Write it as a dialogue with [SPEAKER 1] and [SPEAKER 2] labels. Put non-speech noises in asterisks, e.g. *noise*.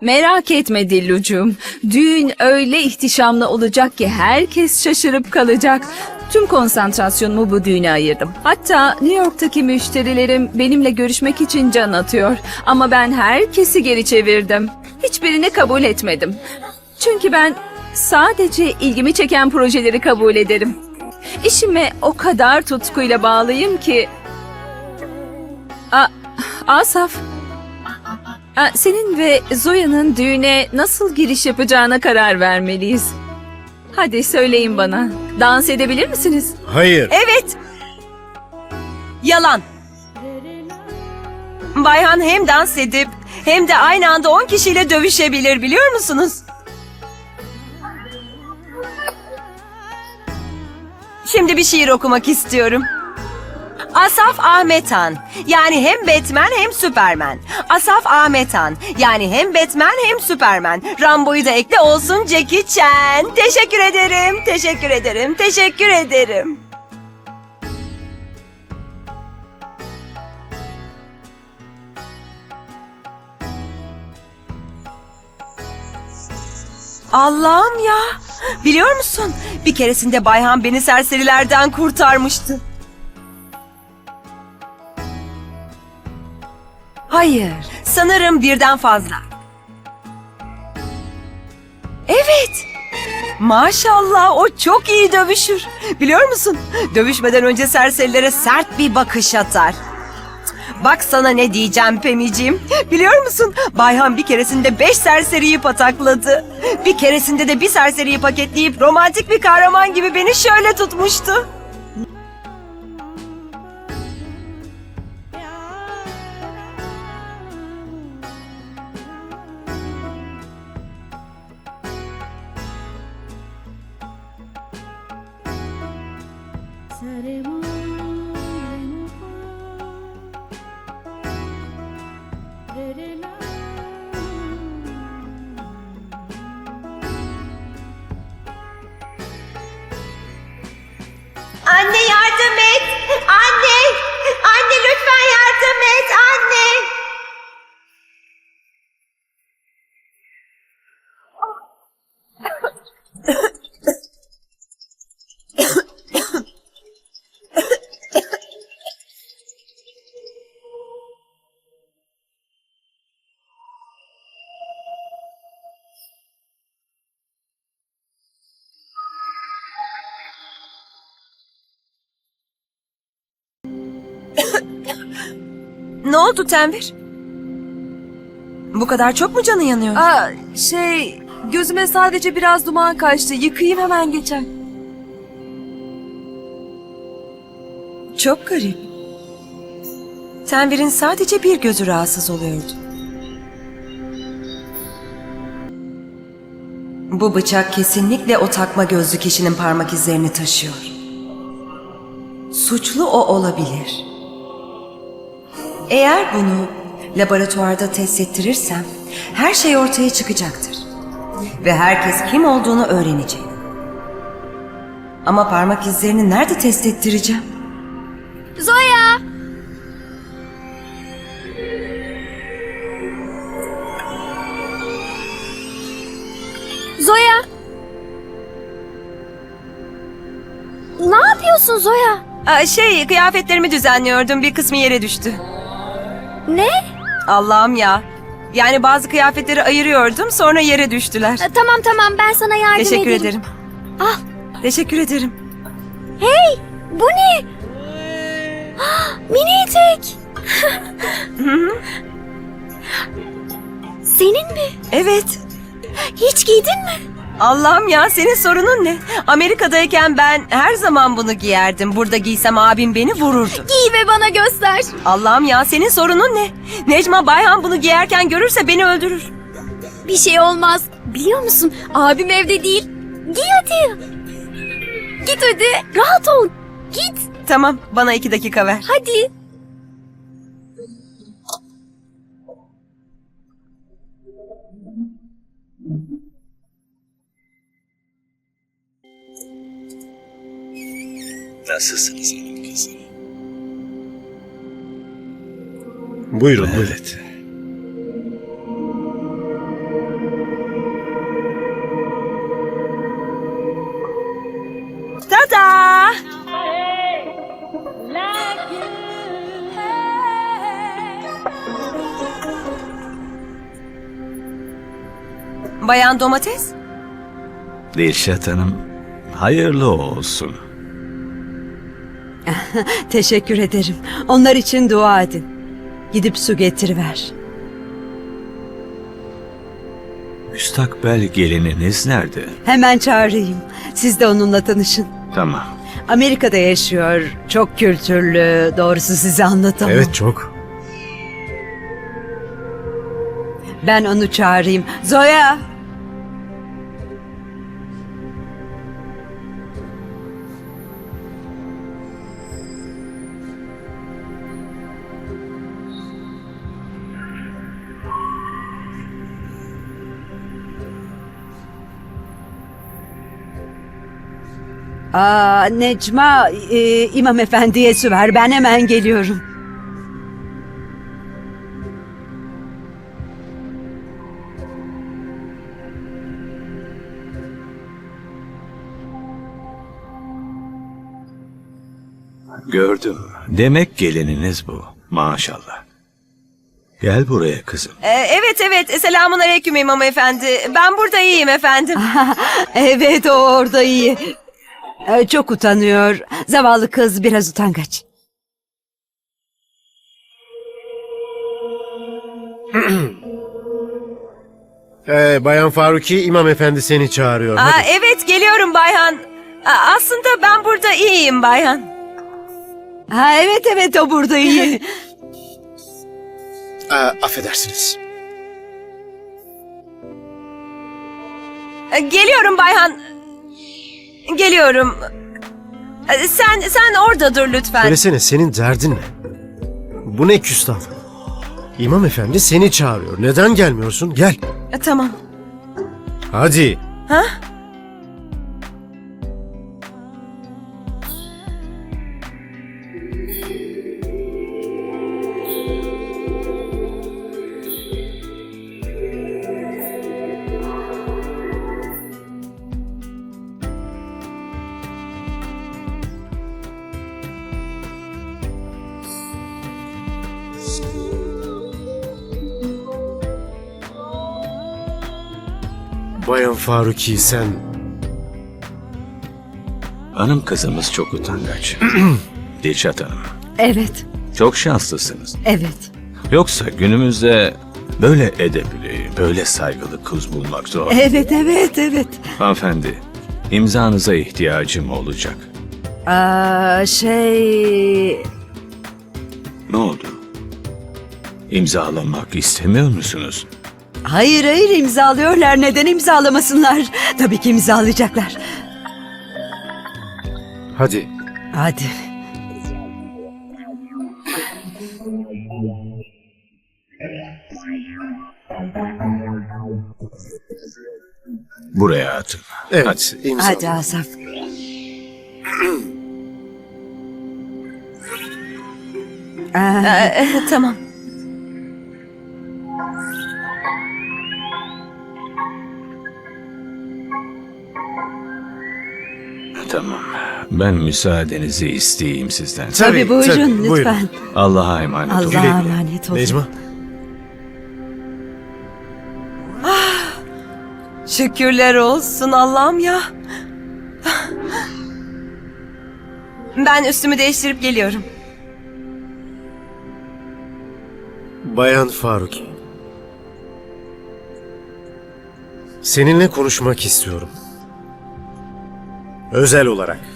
[SPEAKER 1] Merak etme Dillucuğum. Düğün öyle ihtişamlı olacak ki herkes şaşırıp kalacak. Tüm konsantrasyonumu bu düğüne ayırdım. Hatta New York'taki müşterilerim benimle görüşmek için can atıyor. Ama ben herkesi geri çevirdim. Hiçbirini kabul etmedim. Çünkü ben sadece ilgimi çeken projeleri kabul ederim. İşime o kadar tutkuyla bağlıyım ki... A Asaf, Senin ve Zoya'nın düğüne nasıl giriş yapacağına karar vermeliyiz. Hadi söyleyin bana. Dans edebilir misiniz?
[SPEAKER 2] Hayır.
[SPEAKER 3] Evet. Yalan. Bayhan hem dans edip hem de aynı anda 10 kişiyle dövüşebilir biliyor musunuz? Şimdi bir şiir okumak istiyorum. Asaf Ahmetan. Yani hem Batman hem Superman. Asaf Ahmetan. Yani hem Batman hem Superman. Rambo'yu da ekle olsun Jackie Chan. Teşekkür ederim. Teşekkür ederim. Teşekkür ederim. Allah'ım ya. Biliyor musun? Bir keresinde Bayhan beni serserilerden kurtarmıştı. Hayır, sanırım birden fazla. Evet. Maşallah o çok iyi dövüşür. Biliyor musun? Dövüşmeden önce serserilere sert bir bakış atar. Bak sana ne diyeceğim Pemiciğim. Biliyor musun? Bayhan bir keresinde beş serseriyi patakladı. Bir keresinde de bir serseriyi paketleyip romantik bir kahraman gibi beni şöyle tutmuştu.
[SPEAKER 4] Lütfen yardım et. Anne.
[SPEAKER 3] Ne oldu Tenvir? Bu kadar çok mu canı yanıyor?
[SPEAKER 5] Aa, şey, gözüme sadece biraz duman kaçtı. Yıkayayım hemen geçer.
[SPEAKER 3] Çok garip. Tenvir'in sadece bir gözü rahatsız oluyordu. Bu bıçak kesinlikle o takma gözlü kişinin parmak izlerini taşıyor. Suçlu o olabilir. Eğer bunu laboratuvarda test ettirirsem her şey ortaya çıkacaktır. Ve herkes kim olduğunu öğrenecek. Ama parmak izlerini nerede test ettireceğim?
[SPEAKER 4] Zoya. Zoya. Ne yapıyorsun Zoya?
[SPEAKER 3] Aa, şey kıyafetlerimi düzenliyordum bir kısmı yere düştü.
[SPEAKER 4] Ne?
[SPEAKER 3] Allah'ım ya. Yani bazı kıyafetleri ayırıyordum sonra yere düştüler.
[SPEAKER 4] E, Tamam tamam ben sana yardım
[SPEAKER 3] Teşekkür
[SPEAKER 4] ederim.
[SPEAKER 3] ederim.
[SPEAKER 4] Al.
[SPEAKER 3] Teşekkür ederim.
[SPEAKER 4] Hey bu ne? Ah, Mini etek. Senin mi?
[SPEAKER 3] Evet.
[SPEAKER 4] Hiç giydin mi?
[SPEAKER 3] Allah'ım ya senin sorunun ne? Amerika'dayken ben her zaman bunu giyerdim. Burada giysem abim beni vururdu.
[SPEAKER 4] Giy ve bana göster.
[SPEAKER 3] Allah'ım ya senin sorunun ne? Necma Bayhan bunu giyerken görürse beni öldürür.
[SPEAKER 4] Bir şey olmaz. Biliyor musun? Abim evde değil. Giy hadi. Git hadi. Rahat ol. Git.
[SPEAKER 3] Tamam bana iki dakika ver.
[SPEAKER 4] Hadi.
[SPEAKER 6] Nasılsınız hanım kızım?
[SPEAKER 2] Buyurun
[SPEAKER 6] evet. buyurun.
[SPEAKER 3] Bayan Domates?
[SPEAKER 6] Dilşat Hanım, hayırlı olsun. *laughs*
[SPEAKER 2] Teşekkür ederim. Onlar için dua edin. Gidip su getiriver.
[SPEAKER 6] Müstakbel gelininiz nerede?
[SPEAKER 2] Hemen çağırayım. Siz de onunla tanışın.
[SPEAKER 6] Tamam.
[SPEAKER 2] Amerika'da yaşıyor. Çok kültürlü. Doğrusu size anlatamam.
[SPEAKER 7] Evet çok.
[SPEAKER 2] Ben onu çağırayım. Zoya! Aa, Necma, e, İmam Efendi'ye su ver. Ben hemen geliyorum.
[SPEAKER 6] Gördüm. Demek gelininiz bu. Maşallah. Gel buraya kızım.
[SPEAKER 3] Ee, evet evet. Selamun aleyküm İmam Efendi. Ben burada iyiyim efendim. *laughs*
[SPEAKER 2] Evet o orada iyi. Ee, Çok utanıyor. Zavallı kız biraz utangaç. *clears throat*
[SPEAKER 7] Ee, Bayan Faruki İmam Efendi seni çağırıyor.
[SPEAKER 3] Aa,
[SPEAKER 7] Hadi.
[SPEAKER 3] evet geliyorum Bayhan. Aa, aslında ben burada iyiyim Bayhan.
[SPEAKER 2] Ha evet evet o burada iyi. *laughs*
[SPEAKER 7] Aa, affedersiniz.
[SPEAKER 3] Ee, Geliyorum Bayhan. Geliyorum. Sen sen orada dur lütfen.
[SPEAKER 7] Söylesene senin derdin ne? Bu ne küstahlık? İmam Efendi seni çağırıyor. Neden gelmiyorsun? Gel.
[SPEAKER 3] Ee, Tamam.
[SPEAKER 7] Hadi.
[SPEAKER 3] Ha?
[SPEAKER 7] Bayan Faruki sen...
[SPEAKER 6] Hanım kızımız çok utangaç. *clears throat* Dilşat Hanım,
[SPEAKER 2] Evet
[SPEAKER 6] çok şanslısınız.
[SPEAKER 2] evet.
[SPEAKER 6] Yoksa günümüzde böyle edepli, böyle saygılı kız bulmak zor.
[SPEAKER 2] Evet evet evet.
[SPEAKER 6] Hanımefendi, imzanıza ihtiyacım olacak.
[SPEAKER 2] Aa, şey...
[SPEAKER 6] Ne oldu? İmzalamak istemiyor musunuz?
[SPEAKER 2] Hayır hayır imzalıyorlar. Neden imzalamasınlar? Tabii ki imzalayacaklar.
[SPEAKER 7] Hadi.
[SPEAKER 2] Hadi.
[SPEAKER 6] Buraya atın.
[SPEAKER 7] Evet imza.
[SPEAKER 2] Hadi Asaf. Aa,
[SPEAKER 3] Ee.
[SPEAKER 6] Tamam. Ben müsaadenizi isteyeyim sizden.
[SPEAKER 2] tabii, buyurun lütfen.
[SPEAKER 6] Allah'a emanet olun.
[SPEAKER 2] Allah'a emanet olun.
[SPEAKER 7] Necma.
[SPEAKER 3] Şükürler olsun Allah'ım ya. Ben üstümü değiştirip geliyorum.
[SPEAKER 7] Bayan Faruki. Seninle konuşmak istiyorum. Özel olarak.